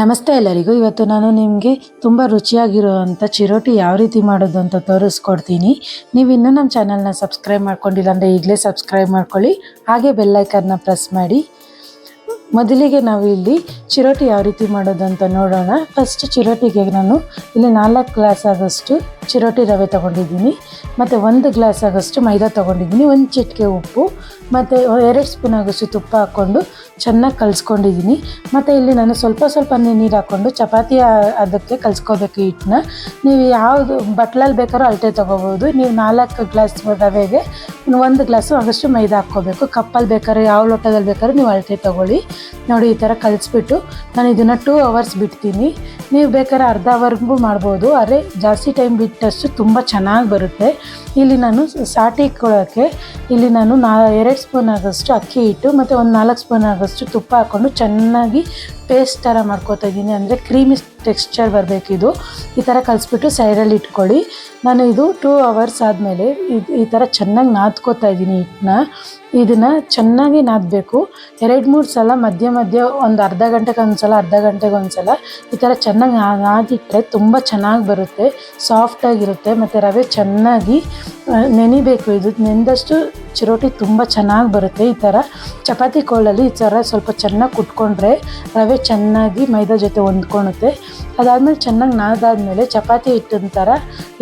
ನಮಸ್ತೆ ಎಲ್ಲರಿಗೂ. ಇವತ್ತು ನಾನು ನಿಮಗೆ ತುಂಬ ರುಚಿಯಾಗಿರುವಂಥ ಚಿರೋಟಿ ಯಾವ ರೀತಿ ಮಾಡೋದು ಅಂತ ತೋರಿಸ್ಕೊಡ್ತೀನಿ. ನೀವು ಇನ್ನೂ ನಮ್ಮ ಚಾನಲ್ನ ಸಬ್ಸ್ಕ್ರೈಬ್ ಮಾಡ್ಕೊಂಡಿಲ್ಲ ಅಂದರೆ ಈಗಲೇ ಸಬ್ಸ್ಕ್ರೈಬ್ ಮಾಡ್ಕೊಳ್ಳಿ. ಹಾಗೆ ಬೆಲ್ಲೈಕನ್ನ ಪ್ರೆಸ್ ಮಾಡಿ. ಮೊದಲಿಗೆ ನಾವು ಇಲ್ಲಿ ಚಿರೋಟಿ ಯಾವ ರೀತಿ ಮಾಡೋದು ಅಂತ ನೋಡೋಣ. ಫಸ್ಟ್ ಚಿರೋಟಿಗೆ ನಾನು ಇಲ್ಲಿ ನಾಲ್ಕು ಗ್ಲಾಸ್ ಆದಷ್ಟು ಚಿರೋಟಿ ರವೆ ತೊಗೊಂಡಿದ್ದೀನಿ. ಮತ್ತು ಒಂದು ಗ್ಲಾಸ್ ಆಗೋಷ್ಟು ಮೈದಾ ತೊಗೊಂಡಿದ್ದೀನಿ. ಒಂದು ಚಿಟಿಕೆ ಉಪ್ಪು, ಮತ್ತು ಎರಡು ಸ್ಪೂನ್ ಆಗೋಷ್ಟು ತುಪ್ಪ ಹಾಕ್ಕೊಂಡು ಚೆನ್ನಾಗಿ ಕಲಿಸ್ಕೊಂಡಿದ್ದೀನಿ. ಮತ್ತು ಇಲ್ಲಿ ನಾನು ಸ್ವಲ್ಪ ಸ್ವಲ್ಪ ನೀರು ಹಾಕ್ಕೊಂಡು ಚಪಾತಿ ಅದಕ್ಕೆ ಕಲಿಸ್ಕೋಬೇಕು ಹಿಟ್ಟನ್ನ. ನೀವು ಯಾವುದು ಬಟ್ಲಲ್ಲಿ ಬೇಕಾದ್ರೂ ಅಳತೆ ತೊಗೋಬೋದು. ನೀವು ನಾಲ್ಕು ಗ್ಲಾಸ್ ರವೆಗೆ ಒಂದು ಗ್ಲಾಸು ಆಗೋಷ್ಟು ಮೈದಾ ಹಾಕ್ಕೋಬೇಕು. ಕಪ್ಪಲ್ಲಿ ಬೇಕಾದ್ರೆ, ಯಾವ ಲೋಟದಲ್ಲಿ ಬೇಕಾದ್ರೂ ನೀವು ಅಳತೆ ತೊಗೊಳ್ಳಿ. ನೋಡಿ ಈ ಥರ ಕಲಿಸ್ಬಿಟ್ಟು ನಾನು ಇದನ್ನು ಟೂ ಅವರ್ಸ್ ಬಿಡ್ತೀನಿ. ನೀವು ಬೇಕಾದ್ರೆ ಅರ್ಧ ಅವರ್ಗೂ ಮಾಡ್ಬೋದು ಆದರೆ ಜಾಸ್ತಿ ಟೈಮ್ ಬಿಟ್ಟಷ್ಟು ತುಂಬ ಚೆನ್ನಾಗಿ ಬರುತ್ತೆ. ಇಲ್ಲಿ ನಾನು ಸಾಟಿ ಇಕ್ಕೊಳ್ಳೋಕ್ಕೆ ಇಲ್ಲಿ ನಾನು ನಾ ಎರಡು ಸ್ಪೂನ್ ಆಗೋಷ್ಟು ಅಕ್ಕಿ ಹಿಟ್ಟು ಮತ್ತು ಒಂದು ನಾಲ್ಕು ಸ್ಪೂನ್ ಆಗೋಷ್ಟು ತುಪ್ಪ ಹಾಕ್ಕೊಂಡು ಚೆನ್ನಾಗಿ ಪೇಸ್ಟ್ ಥರ ಮಾಡ್ಕೋತಾ ಇದ್ದೀನಿ. ಅಂದರೆ ಕ್ರೀಮಿ ಟೆಕ್ಸ್ಚರ್ ಬರಬೇಕಿದು ಈ ಥರ ಕಲಿಸ್ಬಿಟ್ಟು ಸೈಡಲ್ಲಿ ಇಟ್ಕೊಳ್ಳಿ. ನಾನು ಇದು ಟೂ ಅವರ್ಸ್ ಆದಮೇಲೆ ಇದು ಈ ಥರ ಚೆನ್ನಾಗಿ ನಾದ್ಕೋತಾ ಇದ್ದೀನಿ ಹಿಟ್ಟನ್ನ. ಇದನ್ನು ಚೆನ್ನಾಗಿ ನಾದಬೇಕು. ಎರಡು, ಮೂರು ಸಲ ಮಧ್ಯ ಮಧ್ಯ ಒಂದು ಅರ್ಧ ಗಂಟೆಗೆ ಒಂದು ಸಲ ಅರ್ಧ ಗಂಟೆಗೆ ಒಂದು ಸಲ ಈ ಥರ ಚೆನ್ನಾಗಿ ನಾದಿಟ್ಟರೆ ತುಂಬ ಚೆನ್ನಾಗಿ ಬರುತ್ತೆ. ಸಾಫ್ಟಾಗಿರುತ್ತೆ ಮತ್ತು ರವೆ ಚೆನ್ನಾಗಿ ನೆನಿಬೇಕು. ಇದು ನೆಂದಷ್ಟು ಚಿರೋಟಿ ತುಂಬ ಚೆನ್ನಾಗಿ ಬರುತ್ತೆ ಈ ಥರ ಚಪಾತಿ ಕೋಲಲ್ಲಿ ಈ ಥರ ಸ್ವಲ್ಪ ಚೆನ್ನಾಗಿ ಕುಟ್ಕೊಂಡ್ರೆ ರವೆ ಚೆನ್ನಾಗಿ ಮೈದಾ ಜೊತೆ ಹೊಂದ್ಕೊಳುತ್ತೆ ಅದಾದಮೇಲೆ ಚೆನ್ನಾಗಿ ನಾದಾದ್ಮೇಲೆ ಚಪಾತಿ ಹಿಟ್ಟಿನ ಥರ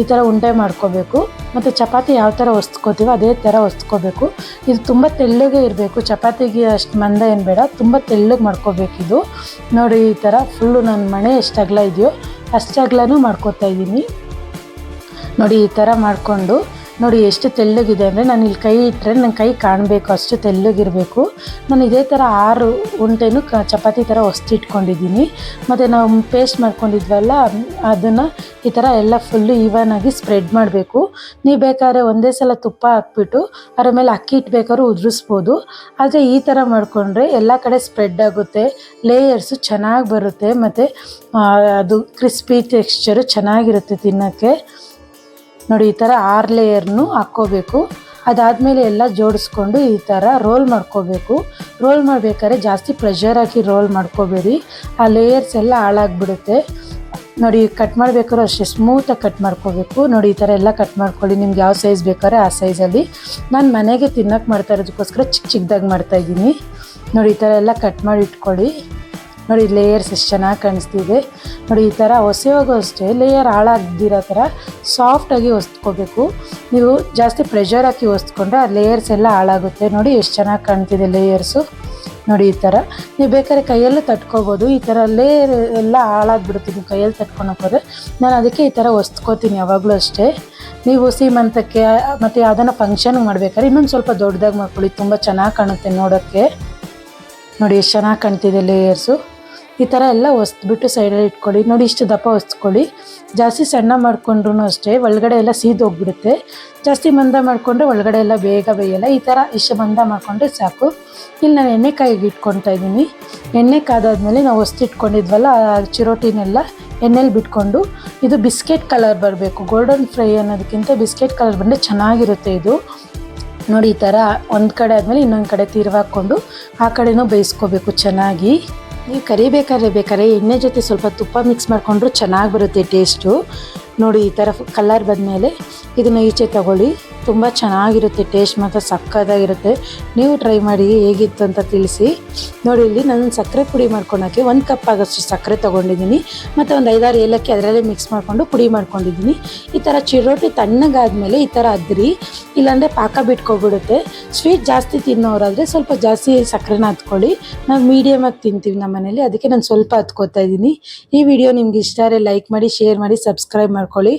ಈ ಥರ ಉಂಡೆ ಮಾಡ್ಕೋಬೇಕು. ಮತ್ತು ಚಪಾತಿ ಯಾವ ಥರ ಹೊಸ್ಕೋತೀವೋ ಅದೇ ಥರ ಹೊಸ್ಕೋಬೇಕು ಇದು ತುಂಬ ತೆಳ್ಳಗೆ ಇರಬೇಕು. ಚಪಾತಿಗೆ ಅಷ್ಟು ಮಂದ ಏನು ಬೇಡ, ತುಂಬ ತೆಳ್ಳಗೆ ಇದು. ನೋಡಿ ಈ ಥರ ಫುಲ್ಲು ನನ್ನ ಮಣೆ ಎಷ್ಟು ಅಗಲ ಇದೆಯೋ ಅಷ್ಟು ಅಗಲನೂ ಮಾಡ್ಕೋತಾ ಇದ್ದೀನಿ ನೋಡಿ ಈ ಥರ ಮಾಡಿಕೊಂಡು ನೋಡಿ, ಎಷ್ಟು ತೆಳ್ಳಗಿದೆ ಅಂದರೆ ನಾನು ಇಲ್ಲಿ ಕೈ ಇಟ್ಟರೆ ನನ್ನ ಕೈ ಕಾಣಬೇಕು, ಅಷ್ಟು ತೆಳ್ಳಗಿರಬೇಕು. ನಾನು ಇದೇ ಥರ ಆರು ಉಂಟೆನೂ ಕ ಚಪಾತಿ ಥರ ಹೊಸ್ತಿಟ್ಕೊಂಡಿದ್ದೀನಿ ಮತ್ತು ನಾವು ಪೇಸ್ಟ್ ಮಾಡ್ಕೊಂಡಿದ್ವಲ್ಲ, ಅದನ್ನು ಈ ಥರ ಎಲ್ಲ ಫುಲ್ಲು ಈವನಾಗಿ ಸ್ಪ್ರೆಡ್ ಮಾಡಬೇಕು. ನೀವು ಬೇಕಾದ್ರೆ ಒಂದೇ ಸಲ ತುಪ್ಪ ಹಾಕ್ಬಿಟ್ಟು, ಅದರ ಮೇಲೆ ಅಕ್ಕಿ ಇಟ್ಬೇಕಾದ್ರೂ ಬೇಕಾದ್ರೂ ಉದುರಿಸ್ಬೋದು. ಆದರೆ ಈ ಥರ ಮಾಡಿಕೊಂಡ್ರೆ ಎಲ್ಲ ಕಡೆ ಸ್ಪ್ರೆಡ್ ಆಗುತ್ತೆ ಲೇಯರ್ಸು ಚೆನ್ನಾಗಿ ಬರುತ್ತೆ, ಮತ್ತು ಅದು ಕ್ರಿಸ್ಪಿ ಟೆಕ್ಸ್ಚರು ಚೆನ್ನಾಗಿರುತ್ತೆ ತಿನ್ನೋಕ್ಕೆ. ನೋಡಿ, ಈ ಥರ ಆರು ಲೇಯರ್ನು ಹಾಕ್ಕೋಬೇಕು. ಅದಾದಮೇಲೆ ಎಲ್ಲ ಜೋಡಿಸ್ಕೊಂಡು ಈ ಥರ ರೋಲ್ ಮಾಡ್ಕೋಬೇಕು. ರೋಲ್ ಮಾಡಬೇಕಾದ್ರೆ ಜಾಸ್ತಿ ಪ್ರೆಷರ್ ಹಾಕಿ ರೋಲ್ ಮಾಡ್ಕೋಬೇಡಿ. ಆ ಲೇಯರ್ಸ್ ಎಲ್ಲ ಹಾಳಾಗ್ಬಿಡುತ್ತೆ. ನೋಡಿ, ಕಟ್ ಮಾಡಬೇಕಾದ್ರೂ ಅಷ್ಟೇ ಸ್ಮೂತಾಗಿ ಕಟ್ ಮಾಡ್ಕೋಬೇಕು. ನೋಡಿ, ಈ ಥರ ಎಲ್ಲ ಕಟ್ ಮಾಡ್ಕೊಳ್ಳಿ. ನಿಮ್ಗೆ ಯಾವ ಸೈಜ್ ಬೇಕಾದ್ರೆ ಆ ಸೈಜಲ್ಲಿ. ನಾನು ಮನೆಗೆ ತಿನ್ನೋಕೆ ಮಾಡ್ತಾ ಇರೋದಕ್ಕೋಸ್ಕರ ಚಿಕ್ಕ ಚಿಕ್ಕದಾಗಿ ಮಾಡ್ತಾಯಿದ್ದೀನಿ ನೋಡಿ, ಈ ಥರ ಎಲ್ಲ ಕಟ್ ಮಾಡಿ ಇಟ್ಕೊಳ್ಳಿ. ನೋಡಿ, ಲೇಯರ್ಸ್ ಎಷ್ಟು ಚೆನ್ನಾಗಿ ಕಾಣಿಸ್ತಿದೆ. ನೋಡಿ, ಈ ಥರ ಹೊಸೆವಾಗೂ ಅಷ್ಟೇ. ಲೇಯರ್ ಹಾಳಾಗ್ದಿರೋ ಥರ ಸಾಫ್ಟಾಗಿ ಹೊಸ್ಕೋಬೇಕು ನೀವು ಜಾಸ್ತಿ ಪ್ರೆಷರ್ ಹಾಕಿ ಹೊಸ್ಕೊಂಡ್ರೆ ಆ ಲೇಯರ್ಸ್ ಎಲ್ಲ ಹಾಳಾಗುತ್ತೆ. ನೋಡಿ, ಎಷ್ಟು ಚೆನ್ನಾಗಿ ಕಾಣ್ತಿದೆ ಲೇಯರ್ಸು ನೋಡಿ, ಈ ಥರ ನೀವು ಬೇಕಾದ್ರೆ ಕೈಯಲ್ಲೂ ತಟ್ಕೋಬೋದು. ಈ ಥರ ಲೇಯರ್ ಎಲ್ಲ ಹಾಳಾಗ್ಬಿಡುತ್ತೆ. ನೀವು ಕೈಯಲ್ಲಿ ತಟ್ಕೊಂಡು ನಾನು ಅದಕ್ಕೆ ಈ ಥರ ಹೊಸ್ಕೋತೀನಿ ಯಾವಾಗಲೂ ಅಷ್ಟೇ. ನೀವು ಸೀಮಂತಕ್ಕೆ, ಮತ್ತು ಯಾವುದನ್ನ ಫಂಕ್ಷನ್ ಮಾಡ್ಬೇಕಾದ್ರೆ ಇನ್ನೊಂದು ಸ್ವಲ್ಪ ದೊಡ್ಡದಾಗಿ ಮಾಡ್ಕೊಳ್ಳಿ. ತುಂಬ ಚೆನ್ನಾಗಿ ಕಾಣುತ್ತೆ ನೋಡೋಕ್ಕೆ. ನೋಡಿ, ಎಷ್ಟು ಚೆನ್ನಾಗಿ ಕಾಣ್ತಿದೆ ಲೇಯರ್ಸು ಈ ಥರ ಎಲ್ಲ ಒಸ್ಬಿಟ್ಟು ಸೈಡಲ್ಲಿ ಇಟ್ಕೊಳ್ಳಿ. ನೋಡಿ ಇಷ್ಟು ದಪ್ಪ ಹೊಸ್ಕೊಳ್ಳಿ ಜಾಸ್ತಿ ಸಣ್ಣ ಮಾಡಿಕೊಂಡ್ರೂ ಅಷ್ಟೇ, ಒಳಗಡೆ ಎಲ್ಲ ಸೀದೋಗ್ಬಿಡುತ್ತೆ ಜಾಸ್ತಿ ಮಂದ ಮಾಡಿಕೊಂಡ್ರೆ ಒಳಗಡೆ ಎಲ್ಲ ಬೇಗ ಬೇಯಲ್ಲ. ಈ ಥರ ಇಷ್ಟು ಮಂದ ಮಾಡಿಕೊಂಡ್ರೆ ಸಾಕು. ಇಲ್ಲಿ ನಾನು ಎಣ್ಣೆ ಕಾಯಿಗೆ ಇಟ್ಕೊತಾ ಇದ್ದೀನಿ. ಎಣ್ಣೆ ಕಾದಾದ್ಮೇಲೆ ನಾವು ಹೊಸ್ತಿಟ್ಕೊಂಡಿದ್ವಲ್ಲ ಆ ಚಿರೋಟಿನೆಲ್ಲ ಎಣ್ಣೆಲಿ ಬಿಟ್ಕೊಂಡು, ಇದು ಬಿಸ್ಕೆಟ್ ಕಲರ್ ಬರಬೇಕು. ಗೋಲ್ಡನ್ ಫ್ರೈ ಅನ್ನೋದಕ್ಕಿಂತ ಬಿಸ್ಕೆಟ್ ಕಲರ್ ಬಂದರೆ ಚೆನ್ನಾಗಿರುತ್ತೆ ಇದು. ನೋಡಿ ಈ ಥರ ಒಂದು ಕಡೆ ಆದಮೇಲೆ ಇನ್ನೊಂದು ಕಡೆ ತಿರುವಾಕೊಂಡು ಆ ಕಡೆನೂ ಬೇಯಿಸ್ಕೋಬೇಕು ಚೆನ್ನಾಗಿ. ನೀವು ಕರಿಬೇಕಾದ್ರೆ ಬೇಕಾದ್ರೆ ಎಣ್ಣೆ ಜೊತೆ ಸ್ವಲ್ಪ ತುಪ್ಪ ಮಿಕ್ಸ್ ಮಾಡಿಕೊಂಡ್ರು ಚೆನ್ನಾಗಿ ಬರುತ್ತೆ ಟೇಸ್ಟು ನೋಡಿ ಈ ಥರ ಕಲರ್ ಬಂದಮೇಲೆ ಇದನ್ನು ಈಚೆ ತಗೊಳ್ಳಿ. ತುಂಬ ಚೆನ್ನಾಗಿರುತ್ತೆ ಟೇಸ್ಟ್ ಮಾತ್ರ ಸಕ್ಕತ್ತಾಗಿರುತ್ತೆ. ನೀವು ಟ್ರೈ ಮಾಡಿ ಹೇಗಿತ್ತು ಅಂತ ತಿಳಿಸಿ. ನೋಡಿ, ಇಲ್ಲಿ ನಾನು ಸಕ್ಕರೆ ಪುಡಿ ಮಾಡ್ಕೊಳಕ್ಕೆ ಒಂದು ಕಪ್ ಆಗೋಷ್ಟು ಸಕ್ಕರೆ ತೊಗೊಂಡಿದ್ದೀನಿ. ಮತ್ತು ಒಂದು ಐದಾರು ಏಲಕ್ಕಿ ಅದರಲ್ಲೇ ಮಿಕ್ಸ್ ಮಾಡಿಕೊಂಡು ಪುಡಿ ಮಾಡ್ಕೊಂಡಿದ್ದೀನಿ. ಈ ಥರ ಚಿರೋಟಿ ತಣ್ಣಗಾದ್ಮೇಲೆ ಈ ಥರ ಅದ್ರಿ. ಇಲ್ಲಾಂದರೆ ಪಾಕ ಬಿಟ್ಕೊಬಿಡುತ್ತೆ. ಸ್ವೀಟ್ ಜಾಸ್ತಿ ತಿನ್ನೋರಾದರೆ ಸ್ವಲ್ಪ ಜಾಸ್ತಿ ಸಕ್ಕರೆನ ಹತ್ಕೊಳ್ಳಿ. ನಾವು ಮೀಡಿಯಮಾಗಿ ತಿಂತೀವಿ ನಮ್ಮ ಮನೇಲಿ, ಅದಕ್ಕೆ ನಾನು ಸ್ವಲ್ಪ ಹತ್ಕೋತಾ ಇದ್ದೀನಿ. ಈ ವಿಡಿಯೋ ನಿಮ್ಗೆ ಇಷ್ಟ ಲೈಕ್ ಮಾಡಿ ಶೇರ್ ಮಾಡಿ ಸಬ್ಸ್ಕ್ರೈಬ್ ಮಾಡ್ಕೊಳ್ಳಿ.